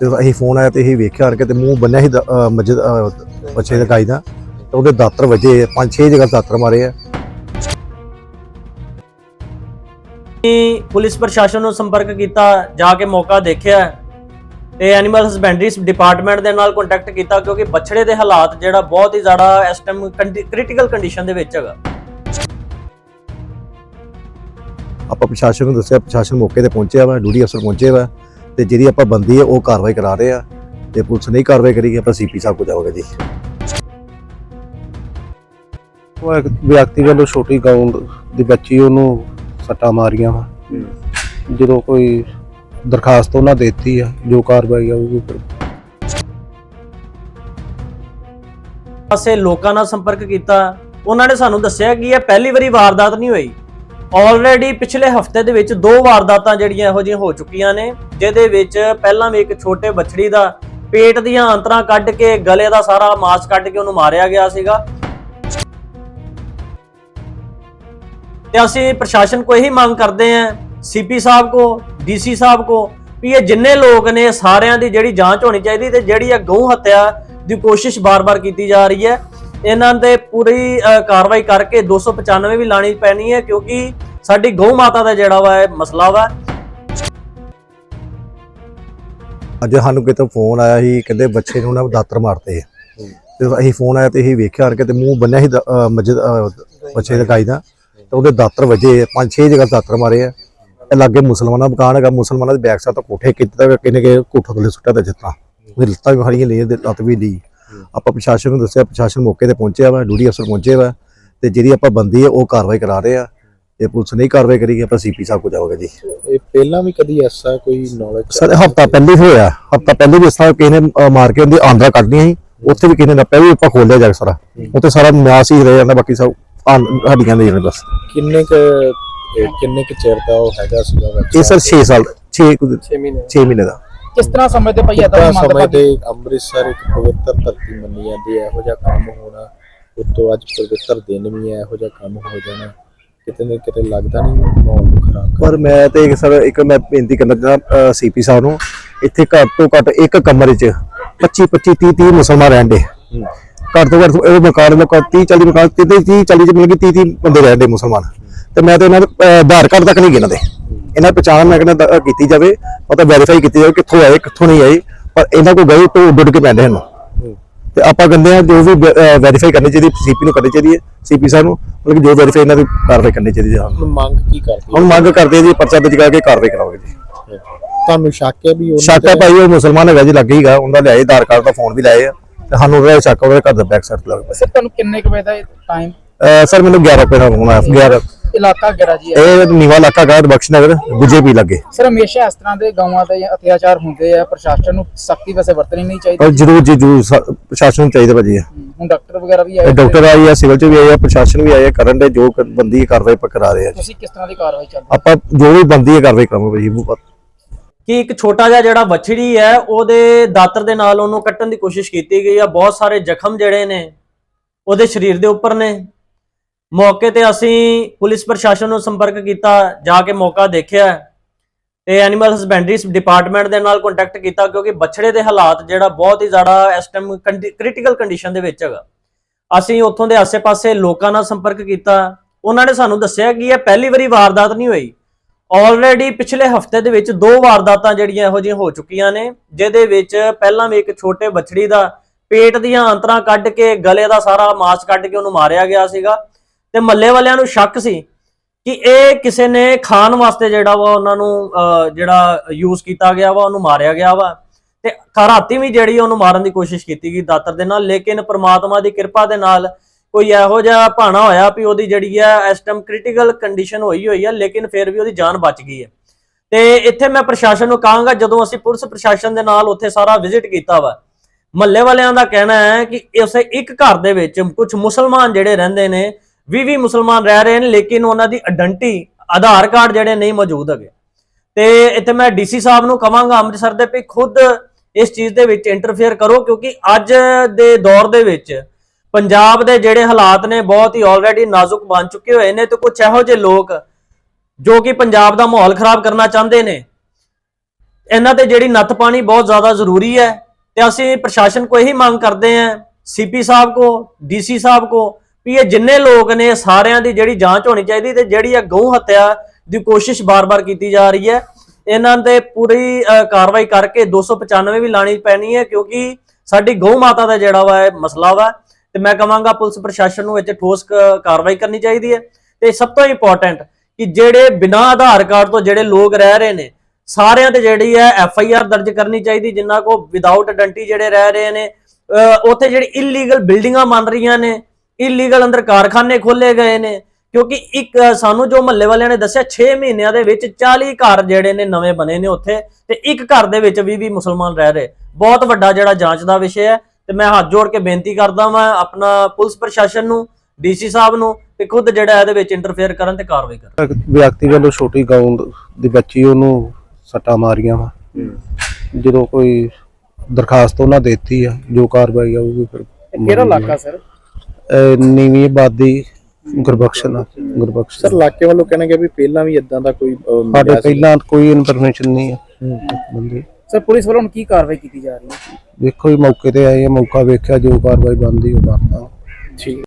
ਤੇ ਅਸੀਂ ਫੋਨ ਆਇਆ ਤੇ ਅਸੀਂ ਵੇਖਿਆ ਆਣ ਕੇ ਤੇ ਮੂੰਹ ਬੰਨਿਆ ਸੀ ਦ- ਅਹ ਅਹ ਬੱਚੇ ਦੇ ਗਾਈ ਦਾ। ਤੇ ਉਹਦੇ ਦਾਤਰ ਵੱਜੇ ਪੰਜ ਛੇ ਜਗ੍ਹਾ ਦਾਤਰ ਮਾਰੇ ਆ। ਅਸੀਂ ਪੁਲਿਸ ਪ੍ਰਸ਼ਾਸਨ ਨੂੰ ਸੰਪਰਕ ਕੀਤਾ ਜਾ ਕੇ ਮੌਕਾ ਦੇਖਿਆ। ਤੇ ਐਨੀਮਲ ਹਸਬੈਂਡਰੀ ਡਿਪਾਰਟਮੈਂਟ ਦੇ ਨਾਲ ਕੰਟੈਕਟ ਕੀਤਾ ਕਿਉਂਕਿ ਬਛੜੇ ਦੇ ਹਾਲਾਤ ਜਿਹੜਾ ਬਹੁਤ ਹੀ ਜ਼ਿਆਦਾ ਇਸ ਟਾਈਮ ਕ੍ਰਿਟੀਕਲ ਕੰਡੀਸ਼ਨ ਦੇ ਵਿੱਚ ਹੈਗਾ। ਆਪਾਂ ਪ੍ਰਸ਼ਾਸਨ ਨੂੰ ਦੱਸਿਆ ਪ੍ਰਸ਼ਾਸਨ ਮੌਕੇ ਤੇ ਪਹੁੰਚਿਆ ਵਾ ਡਿਊਟੀ ਅਫਸਰ ਪਹੁੰਚੇ ਵਾ। ਤੇ ਜਿਹੜੀ ਆਪਾਂ ਬੰਦੀ ਹੈ ਉਹ ਕਾਰਵਾਈ ਕਰਾ ਰਹੇ ਆ ਤੇ ਪੁਲਿਸ ਨਹੀਂ ਕਾਰਵਾਈ ਕਰੇਗੀ ਆਪਾਂ ਸੀਪੀ ਸਾਹਿਬ ਕੋਲ ਜਾਵਾਂਗੇ ਜੀ। ਉਹ ਇੱਕ ਵਿਅਕਤੀ ਵੱਲੋਂ ਛੋਟੀ ਗਾਉਂ ਦੀ ਬੱਚੀ ਉਹਨੂੰ ਸੱਟਾਂ ਮਾਰੀਆਂ ਵਾ। ਜਦੋਂ ਕੋਈ ਦਰਖਾਸਤ ਉਹਨਾਂ ਦੇ ਦਿੱਤੀ ਆ ਜੋ ਕਾਰਵਾਈ ਆਊਗੀ ਫਿਰ। ਪਾਸੇ ਲੋਕਾਂ ਨਾਲ ਸੰਪਰਕ ਕੀਤਾ। ਉਹਨਾਂ ਨੇ ਸਾਨੂੰ ਦੱਸਿਆ ਕਿ ਇਹ ਪਹਿਲੀ ਵਾਰੀ ਵਾਰਦਾਤ ਨਹੀਂ ਹੋਈ। ਆਲਰੇਡੀ ਪਿਛਲੇ ਹਫ਼ਤੇ ਦੇ ਵਿੱਚ ਦੋ ਵਾਰਦਾਤਾਂ ਜਿਹੜੀਆਂ ਇਹੋ ਜਿਹੀਆਂ ਹੋ ਚੁੱਕੀਆਂ ਨੇ, ਜਿਹਦੇ ਵਿੱਚ ਪਹਿਲਾਂ ਵੀ ਇੱਕ ਛੋਟੇ ਬੱਛੜੀ ਦਾ ਪੇਟ ਦੀਆਂ ਅੰਤਰਾਂ ਕੱਢ ਕੇ ਗਲੇ ਦਾ ਸਾਰਾ ਮਾਸ ਕੱਢ ਕੇ ਉਹਨੂੰ ਮਾਰਿਆ ਗਿਆ ਸੀਗਾ। ਤੇ ਅਸੀਂ ਪ੍ਰਸ਼ਾਸਨ ਕੋ ਇਹੀ ਮੰਗ ਕਰਦੇ ਆਂ ਸੀਪੀ ਸਾਹਿਬ ਕੋ ਡੀਸੀ ਸਾਹਿਬ ਕੋ ਵੀ ਇਹ ਜਿੰਨੇ ਲੋਕ ਨੇ ਸਾਰਿਆਂ ਦੀ ਜਿਹੜੀ ਜਾਂਚ ਹੋਣੀ ਚਾਹੀਦੀ ਤੇ ਜਿਹੜੀ ਇਹ ਗਊ ਹੱਤਿਆ ਦੀ ਕੋਸ਼ਿਸ਼ ਬਾਰ-ਬਾਰ ਕੀਤੀ ਜਾ ਰਹੀ ਹੈ, ਇਹਨਾਂ ਤੇ ਪੂਰੀ ਕਾਰਵਾਈ ਕਰਕੇ 295 ਵੀ ਲਾਣੀ ਪੈਣੀ ਹੈ ਕਿਉਂਕਿ ਸਾਡੀ ਗਊ ਮਾਤਾ ਦਾ ਜਿਹੜਾ ਵਾ ਇਹ ਮਸਲਾ ਵਾ। ਅੱਜ ਸਾਨੂੰ ਕਿਤੇ ਫੋਨ ਆਇਆ ਸੀ, ਕਹਿੰਦੇ ਬੱਚੇ ਨੂੰ ਨਾ ਦਾਤਰ ਮਾਰਤੇ ਆ। ਤੇ ਅਸੀਂ ਫੋਨ ਆਇਆ ਤੇ ਅਸੀਂ ਵੇਖਿਆ ਆਣ ਕੇ ਤੇ ਮੂੰਹ ਬੰਨਿਆ ਸੀ ਦ- ਅਹ ਮਸਜਿਦ, ਅਹ ਬੱਚੇ ਦੇ ਗਾਈ ਦਾ। ਤੇ ਉਹਦੇ ਦਾਤਰ ਵੱਜੇ ਪੰਜ ਛੇ ਜਗ੍ਹਾ ਦਾਤਰ ਮਾਰੇ ਆ। ਇਹ ਲਾਗੇ ਮੁਸਲਮਾਨਾਂ ਦਾ ਮਕਾਨ ਹੈਗਾ, ਮੁਸਲਮਾਨਾਂ ਦੇ ਬੈਕ ਸਾਈਡ ਤੋਂ ਕੋਠੇ ਕੀਤਾ ਤੇ ਕਿਨੇ ਕੇ ਕੋਠਾ ਥੱਲੇ ਸੁੱਟਿਆ ਤੇ ਜਿੱਤਾਂ। ਉਹਦੀ ਲੱਤਾਂ ਵੀ ਫੜੀਆਂ ਲਈ ਤੇ ਲੱਤ ਵੀ ਲਈ ਆਪਾਂ ਪ੍ਰਸ਼ਾਸਨ ਨੂੰ ਦੱਸਿਆ, ਪ੍ਰਸ਼ਾਸਨ ਮੌਕੇ ਤੇ ਪਹੁੰਚਿਆ ਵਾ, ਡਿਊਟੀ ਅਫਸਰ ਪਹੁੰਚੇ ਵਾ। ਤੇ ਜਿਹੜੀ ਆਪਾਂ ਬੰਦੀ ਹੈ ਉਹ ਕਾਰਵਾਈ ਕਰਾ ਰਹੇ ਆ। ਤੇ ਪੁਲਿਸ ਨਹੀਂ ਕਾਰਵਾਈ ਕਰੇਗੀ ਆਪਾਂ ਸੀਪੀ ਸਾਹਿਬ ਕੋਲ ਜਾਵਾਂਗੇ ਜੀ। ਇਹ ਪਹਿਲਾਂ ਵੀ ਕਦੀ ਐਸਾ ਕੋਈ ਨੌਲੇਜ ਸਰ ਹਫਤਾ ਪਹਿਲੇ ਹੀ ਹੋਇਆ। ਹਫਤਾ ਪਹਿਲੇ ਵੀ ਇਸ ਤਰ੍ਹਾਂ ਕਿਸੇ ਨੇ ਮਾਰ ਕੇ ਉਹਦੀ ਆਂਦਰਾ ਕੱਢਣੀਆਂ ਸੀ। ਉੱਥੇ ਵੀ ਕਿਸੇ ਨੇ ਨੱਪਿਆ ਵੀ ਆਪਾਂ ਖੋਲਿਆ ਜਾ ਸਾਰਾ। ਉੱਥੇ ਸਾਰਾ ਨਿਆਸ ਹੀ ਰਹਿ ਜਾਂਦਾ ਬਾਕੀ ਸਭ ਆਂ- ਹੱਡੀਆਂ ਦੇ ਜਾਣੇ ਬਸ। ਕਿੰਨੇ ਕ ਕਿੰਨੇ ਕ ਚਿਰ ਦਾ ਉਹ ਹੈਗਾ ਸੀਗਾ ਬੱਚਾ ਇਹ ਸਰ 6 ਸਾਲ 6 6 ਮਹੀਨੇ 6 ਮਹੀਨੇ ਦਾ। ਕਿਸ ਤਰ੍ਹਾਂ ਸਮਝਦੇ ਭਾਈ ਕਿੰਨਾ ਇਦਾਂ ਸਮੇਂ ਦੇ ਅੰਮ੍ਰਿਤਸਰ ਇੱਕ ਪਵਿੱਤਰ ਧਰਤੀ ਮੰਨੀ ਜਾਂਦੀ ਹੈ ਇਹੋ ਜਿਹਾ ਕੰਮ ਹੋਣਾ ਉਤੋਂ ਅੱਜ ਪਵਿੱਤਰ ਦਿਨ ਵੀ ਹੈ ਇਹੋ ਜਿਹਾ ਕੰਮ ਹੋ ਜਾਣਾ। ਕਿਤੇ ਨਾ ਕਿਤੇ ਲੱਗਦਾ ਨਹੀਂ ਮਾਹੌਲ ਨੂੰ ਖਰਾਬ ਪਰ ਮੈਂ ਤੇ ਇੱਕ ਸਰ ਇੱਕ ਮੈਂ ਬੇਨਤੀ ਕਰਨਾ ਚਾਹੁੰਦਾ ਸੀਪੀ ਸਾਹਿਬ ਨੂੰ ਇੱਥੇ ਘੱਟ ਤੋਂ ਘੱਟ ਇੱਕ ਕਮਰੇ 'ਚ 25 25 30 30 ਮੁਸਲਮਾਨ ਰਹਿੰਦੇ ਘੱਟ ਤੋਂ ਘੱਟ ਇਹ ਮਕਾਨ ਲੋਕਾਂ 30 40 ਮਕਾਨ 30 30 40 ਚ ਮਿਲ ਗਈ 30 30 ਬੰਦੇ ਰਹਿੰਦੇ ਮੁਸਲਮਾਨ। ਤੇ ਮੈਂ ਤੇ ਇਹਨਾਂ ਦੇ ਆਧਾਰ ਕਾਰਡ ਤੱਕ ਨਹੀਂ ਗਿਣਦੇ। ਇਹਨਾਂ ਦੀ ਪਛਾਣ ਮੈਂ ਕਹਿੰਦਾ ਦ- ਕੀਤੀ ਜਾਵੇ ਉਹ ਤਾਂ ਵੈਰੀਫਾਈ ਕੀਤੀ ਜਾਵੇ ਕਿੱਥੋਂ ਆਏ ਕਿੱਥੋਂ ਨਹੀਂ ਆਏ ਪਰ ਇਹਨਾਂ ਕੋਲ ਗਏ ਤੋਂ ਉੱਡ ਕੇ ਪੈਂਦੇ ਹਨ। ਤੇ ਆਪਾਂ ਕਹਿੰਦੇ ਆ ਜੋ ਵੀ ਵੈਰੀਫਾਈ ਕਰਨੀ ਚਾਹੀਦੀ ਸੀਪੀ ਨੂੰ ਕਰਨੀ ਚਾਹੀਦੀ ਹੈ ਸੀਪੀ ਸਾਹਿਬ ਨੂੰ ਮਤਲਬ ਕਿ ਜੋ ਵੈਰੀਫਾਈ ਇਹਨਾਂ ਦੀ ਕਾਰਵਾਈ ਕਰਨੀ ਚਾਹੀਦੀ ਹੈ ਹੁਣ ਮੰਗ ਕੀ ਕਰਦੇ ਹੁਣ ਮੰਗ ਕਰਦੇ ਜੀ ਪਰਚਾ ਦਰਜ ਕਰਕੇ ਕਾਰਵਾਈ ਕਰਾਓਗੇ ਜੀ? ਤੁਹਾਨੂੰ ਸ਼ੱਕ ਹੈ ਵੀ ਉਹਨਾਂ ਸ਼ੱਕ ਹੈ ਭਾਈ ਉਹ ਮੁਸਲਮਾਨ ਹੈਗਾ ਜੀ ਲੱਗੇ ਹੀਗਾ ਉਹਦਾ ਲਿਆਏ ਆਧਾਰ ਕਾਰਡ ਦਾ ਫੋਨ ਵੀ ਲਾਏ ਆ ਤੇ ਸਾਨੂੰ ਉਹਦਾ ਸ਼ੱਕ ਉਹਦੇ ਘਰ ਦਾ ਬੈਕ ਸਾਈਡ ਤੇ ਲੱਗ ਸਰ ਤੁਹਾਨੂੰ ਕਿੰਨੇ ਕੁ ਵਜੇ ਦਾ ਟਾਈਮ ਸਰ ਮੈਨੂੰ 11 ਰੁਪਏ ਦਾ ਫੋਨ ਆਇਆ 11 ਇਲਾਕਾ ਗਰਾ ਜੀ? ਹੈ ਇਹ ਨੀਵਾ ਇਲਾਕਾ ਗਾ ਬਖਸ਼ ਨਗਰ ਬੀਜੇਪੀ ਲੱਗੇ। ਸਰ ਹਮੇਸ਼ਾ ਇਸ ਤਰ੍ਹਾਂ ਦੇ ਗਾਵਾਂ ਤੇ ਅਤਿਆਚਾਰ ਹੁੰਦੇ ਆ ਪ੍ਰਸ਼ਾਸਨ ਨੂੰ ਸਖਤੀ ਵੈਸੇ ਵਰਤਣੀ ਨਹੀਂ ਪਰ ਚਾਹੀਦੀ ਜਰੂਰ ਜੀ ਜਰੂਰ ਸ- ਪ੍ਰਸ਼ਾਸਨ ਨੂੰ ਚਾਹੀਦਾ ਭਾਜੀ ਇਹ। ਹੁਣ ਡਾਕਟਰ ਵਗੈਰਾ ਵੀ ਇਹ ਆਏ ਡਾਕਟਰ ਆਈ ਆ। ਸਿਵਲ ਚ ਵੀ ਆਏ ਆ ਪ੍ਰਸ਼ਾਸਨ ਵੀ ਆਏ ਆ ਕਰਨ ਦੇ ਜੋ ਕ- ਬੰਦੀ ਹੈ ਕਾਰਵਾਈ ਆਪਾਂ ਕਰਾ ਰਹੇ ਆ ਜੀ। ਤੁਸੀਂ ਕਿਸ ਤਰ੍ਹਾਂ ਦੀ ਕਾਰਵਾਈ ਚੱਲਦੀ ਆਪਾਂ ਜੋ ਵੀ ਬੰਦੀ ਹੈ ਕਾਰਵਾਈ ਕਰਾਂਗੇ ਭਾਜੀ ਕਿ ਇੱਕ ਛੋਟਾ ਜਿਹਾ ਜਿਹੜਾ ਵੱਛੜੀ ਹੈ ਉਹਦੇ ਦਾਤਰ ਦੇ ਨਾਲ ਉਹਨੂੰ ਕੱਟਣ ਦੀ ਕੋਸ਼ਿਸ਼ ਕੀਤੀ ਗਈ ਆ। ਬਹੁਤ ਸਾਰੇ ਜ਼ਖਮ ਜਿਹੜੇ ਨੇ ਉਹਦੇ ਸਰੀਰ ਦੇ ਉੱਪਰ ਨੇ। ਮੌਕੇ ਤੇ ਅਸੀਂ ਪੁਲਿਸ ਪ੍ਰਸ਼ਾਸਨ ਨੂੰ ਸੰਪਰਕ ਕੀਤਾ, ਜਾ ਕੇ ਮੌਕਾ ਦੇਖਿਆ ਤੇ ਐਨੀਮਲ ਹਸਬੈਂਡਰੀ ਡਿਪਾਰਟਮੈਂਟ ਦੇ ਨਾਲ ਕੰਟੈਕਟ ਕੀਤਾ ਕਿਉਂਕਿ ਬਛੜੇ ਦੇ ਹਾਲਾਤ ਜਿਹੜਾ ਬਹੁਤ ਹੀ ਜ਼ਿਆਦਾ ਇਸ ਟਾਈਮ ਕ੍ਰਿਟੀਕਲ ਕੰਡੀਸ਼ਨ ਦੇ ਵਿੱਚ ਹੈਗਾ। ਅਸੀਂ ਉੱਥੋਂ ਦੇ ਆਸ-ਪਾਸੇ ਲੋਕਾਂ ਨਾਲ ਸੰਪਰਕ ਕੀਤਾ। ਉਹਨਾਂ ਨੇ ਸਾਨੂੰ ਦੱਸਿਆ ਕਿ ਇਹ ਪਹਿਲੀ ਵਾਰੀ ਵਾਰਦਾਤ ਨਹੀਂ ਹੋਈ। ਆਲਰੇਡੀ ਪਿਛਲੇ ਹਫ਼ਤੇ ਦੇ ਵਿੱਚ ਦੋ ਵਾਰਦਾਤਾਂ ਜਿਹੜੀਆਂ ਇਹੋ ਜਿਹੀਆਂ ਹੋ ਚੁੱਕੀਆਂ ਨੇ, ਜਿਹਦੇ ਵਿੱਚ ਪਹਿਲਾਂ ਵੀ ਇੱਕ ਛੋਟੇ ਬਛੜੀ ਦਾ ਪੇਟ ਦੀਆਂ ਅੰਤਰਾਂ ਕੱਢ ਕੇ, ਗਲੇ ਦਾ ਸਾਰਾ ਮਾਸ ਕੱਢ ਕੇ ਉਹਨੂੰ ਮਾਰਿਆ ਗਿਆ ਸੀਗਾ। ਤੇ ਮੱਲੇ ਵਾਲਿਆਂ ਨੂੰ ਸ਼ੱਕ ਸੀ ਕਿ ਇਹ ਕਿਸੇ ਨੇ ਖਾਣ ਵਾਸਤੇ ਜਿਹੜਾ ਵਾ ਉਹਨਾਂ ਨੂੰ ਜਿਹੜਾ ਯੂਜ਼ ਕੀਤਾ ਗਿਆ ਵਾ, ਉਹਨੂੰ ਮਾਰਿਆ ਗਿਆ ਵਾ। ਤੇ ਰਾਤੀ ਵੀ ਜਿਹੜੀ ਉਹਨੂੰ ਮਾਰਨ ਦੀ ਕੋਸ਼ਿਸ਼ ਕੀਤੀ ਗਈ ਦਾਤਰ ਦੇ ਨਾਲ, ਲੇਕਿਨ ਪ੍ਰਮਾਤਮਾ ਦੀ ਕਿਰਪਾ ਦੇ ਨਾਲ ਕੋਈ ਇਹੋ ਜਿਹਾ ਭਾਣਾ ਹੋਇਆ ਵੀ ਉਹਦੀ ਜਿਹੜੀ ਆ ਇਸ ਟਾਈਮ ਕ੍ਰਿਟੀਕਲ ਕੰਡੀਸ਼ਨ ਹੋਈ ਹੋਈ ਹੈ ਲੇਕਿਨ ਫਿਰ ਵੀ ਉਹਦੀ ਜਾਨ ਬਚ ਗਈ ਹੈ। ਤੇ ਇੱਥੇ ਮੈਂ ਪ੍ਰਸ਼ਾਸਨ ਨੂੰ ਕਹਾਂਗਾ, ਜਦੋਂ ਅਸੀਂ ਪੁਲਿਸ ਪ੍ਰਸ਼ਾਸਨ ਦੇ ਨਾਲ ਉੱਥੇ ਸਾਰਾ ਵਿਜ਼ਿਟ ਕੀਤਾ ਵਾ ਮਹੱਲੇ ਵਾਲਿਆਂ ਦਾ ਕਹਿਣਾ ਹੈ ਕਿ ਉਸੇ ਇੱਕ ਘਰ ਦੇ ਵਿੱਚ ਕੁਝ ਮੁਸਲਮਾਨ ਜਿਹੜੇ ਰਹਿੰਦੇ ਨੇ 20 ਮੁਸਲਮਾਨ ਰਹਿ ਰਹੇ ਨੇ, ਲੇਕਿਨ ਉਹਨਾਂ ਦੀ ਆਇਡੈਂਟੀ ਆਧਾਰ ਕਾਰਡ ਜਿਹੜੇ ਨਹੀਂ ਮੌਜੂਦ ਹੈਗੇ। ਤੇ ਇੱਥੇ ਮੈਂ ਡੀਸੀ ਸਾਹਿਬ ਨੂੰ ਕਵਾਂਗਾ, ਅੰਮ੍ਰਿਤਸਰ ਦੇ ਵੀ ਖੁਦ ਇਸ ਚੀਜ਼ ਦੇ ਵਿੱਚ ਇੰਟਰਫੇਅਰ ਕਰੋ, ਕਿਉਂਕਿ ਅੱਜ ਦੇ ਦੌਰ ਦੇ ਵਿੱਚ ਪੰਜਾਬ ਦੇ ਜਿਹੜੇ ਹਾਲਾਤ ਨੇ, ਬਹੁਤ ਹੀ ਆਲਰੇਡੀ ਨਾਜ਼ੁਕ ਬਣ ਚੁੱਕੇ ਹੋਏ ਨੇ, ਤੇ ਕੁਝ ਇਹੋ ਜਿਹੇ ਲੋਕ ਜੋ ਕਿ ਪੰਜਾਬ ਦਾ ਮਾਹੌਲ ਖਰਾਬ ਕਰਨਾ ਚਾਹੁੰਦੇ ਨੇ, ਇਹਨਾਂ ਤੇ ਜਿਹੜੀ ਨੱਥ ਪਾਣੀ ਬਹੁਤ ਜ਼ਿਆਦਾ ਜ਼ਰੂਰੀ ਹੈ, ਤੇ ਅਸੀਂ ਪ੍ਰਸ਼ਾਸਨ ਕੋ ਇਹੀ ਮੰਗ ਕਰਦੇ ਹਾਂ ਸੀਪੀ ਸਾਹਿਬ ਕੋ ਡੀਸੀ ਸਾਹਿਬ ਕੋ ਵੀ ਇਹ ਜਿੰਨੇ ਲੋਕ ਨੇ ਸਾਰਿਆਂ ਦੀ ਜਿਹੜੀ ਜਾਂਚ ਹੋਣੀ ਚਾਹੀਦੀ ਤੇ ਜਿਹੜੀ ਇਹ ਗਊ ਹੱਤਿਆ ਦੀ ਕੋਸ਼ਿਸ਼ ਬਾਰ-ਬਾਰ ਕੀਤੀ ਜਾ ਰਹੀ ਹੈ, ਇਹਨਾਂ ਤੇ ਪੂਰੀ ਕਾਰਵਾਈ ਕਰਕੇ 295 ਵੀ ਲਾਣੀ ਪੈਣੀ ਹੈ ਕਿਉਂਕਿ ਸਾਡੀ ਗਊ ਮਾਤਾ ਦਾ ਜਿਹੜਾ ਵਾ ਮਸਲਾ ਵਾ ਤੇ ਮੈਂ ਕਹਾਂਗਾ ਪੁਲਿਸ ਪ੍ਰਸ਼ਾਸਨ ਨੂੰ ਇੱਥੇ ਠੋਸ ਕ- ਕਾਰਵਾਈ ਕਰਨੀ ਚਾਹੀਦੀ ਹੈ ਤੇ ਸਭ ਤੋਂ ਇੰਪੋਰਟੈਂਟ ਕਿ ਜਿਹੜੇ ਬਿਨਾਂ ਆਧਾਰ ਕਾਰਡ ਤੋਂ ਜਿਹੜੇ ਲੋਕ ਰਹਿ ਰਹੇ ਨੇ, ਸਾਰਿਆਂ ਤੇ ਜਿਹੜੀ ਹੈ ਐਫ ਆਈ ਆਰ ਦਰਜ ਕਰਨੀ ਚਾਹੀਦੀ ਜਿਨ੍ਹਾਂ ਕੋ ਵਿਦਆਊਟ ਆਇਡੈਂਟੀ ਜਿਹੜੇ ਰਹਿ ਰਹੇ ਨੇ ਉੱਥੇ ਜਿਹੜੀ ਇਲੀਗਲ ਬਿਲਡਿੰਗਾਂ ਬਣ ਰਹੀਆਂ ਨੇ ਇਲੀਗਲ ਅੰਦਰ ਕਾਰਖਾਨੇ ਖੋਲੇ ਗਏ ਨੇ ਕਿਉਂਕਿ ਇੱਕ ਸਾਨੂੰ ਜੋ ਮਹੱਲੇ ਵਾਲਿਆਂ ਨੇ ਦੱਸਿਆ 6 ਮਹੀਨਿਆਂ ਦੇ ਵਿੱਚ 40 ਘਰ ਜਿਹੜੇ ਨੇ ਨਵੇਂ ਬਣੇ ਨੇ ਉੱਥੇ ਤੇ ਇੱਕ ਘਰ ਦੇ ਵਿੱਚ ਵੀ ਵੀ ਮੁਸਲਮਾਨ ਰਹਿ ਰਹੇ। ਬਹੁਤ ਵੱਡਾ ਜਿਹੜਾ ਜਾਂਚ ਦਾ ਵਿਸ਼ਾ ਹੈ ਤੇ ਮੈਂ ਹੱਥ ਜੋੜ ਕੇ ਬੇਨਤੀ ਕਰਦਾ ਵਾਂ ਆਪਣਾ ਪੁਲਿਸ ਪ੍ਰਸ਼ਾਸਨ ਨੂੰ ਡੀਸੀ ਸਾਹਿਬ ਨੂੰ ਕਿ ਖੁਦ ਜਿਹੜਾ ਇਹਦੇ ਵਿੱਚ ਇੰਟਰਫੇਅਰ ਕਰਨ ਤੇ ਕਾਰਵਾਈ ਕਰਨ। ਵਿਅਕਤੀ ਵੱਲੋਂ ਛੋਟੀ ਗਾਉਂ ਦੀ ਬੱਚੀ ਉਹਨੂੰ ਸੱਟਾਂ ਮਾਰੀਆਂ ਵਾ। ਜਦੋਂ ਕੋਈ ਦਰਖਾਸਤ ਉਹਨਾਂ ਦੇ ਦਿੱਤੀ ਆ ਜੋ ਕਾਰਵਾਈ ਆਊਗੀ ਫਿਰ ਕਿਹੜਾ ਇਲਾਕਾ ਸਰ? ਨੀਵੀਂ ਆਬਾਦੀ ਗੁਰਬਖਸ਼ਨ ਆ, ਗੁਰਬਖਸ਼ ਸਰ ਇਲਾਕੇ ਵੱਲੋਂ ਕਹਿਣਗੇ ਵੀ ਪਹਿਲਾਂ ਵੀ ਇਦਾਂ ਦਾ ਕੋਈ ਸਾਡੇ। ਪਹਿਲਾਂ ਕੋਈ ਇਨਫੋਰਮੇਸ਼ਨ ਨਹੀਂ ਹੈ। ਬੰਦੇ। ਸਰ ਪੁਲਿਸ ਵੱਲੋਂ ਕੀ ਕਾਰਵਾਈ ਕੀਤੀ ਜਾ ਰਹੀ ਹੈ? ਵੇਖੋ ਜੀ ਮੌਕੇ ਤੇ ਆਏ ਆ ਮੌਕਾ ਵੇਖਿਆ ਜੋ ਕਾਰਵਾਈ ਬਣਦੀ ਉਹ ਕਰਦਾ। ਠੀਕ।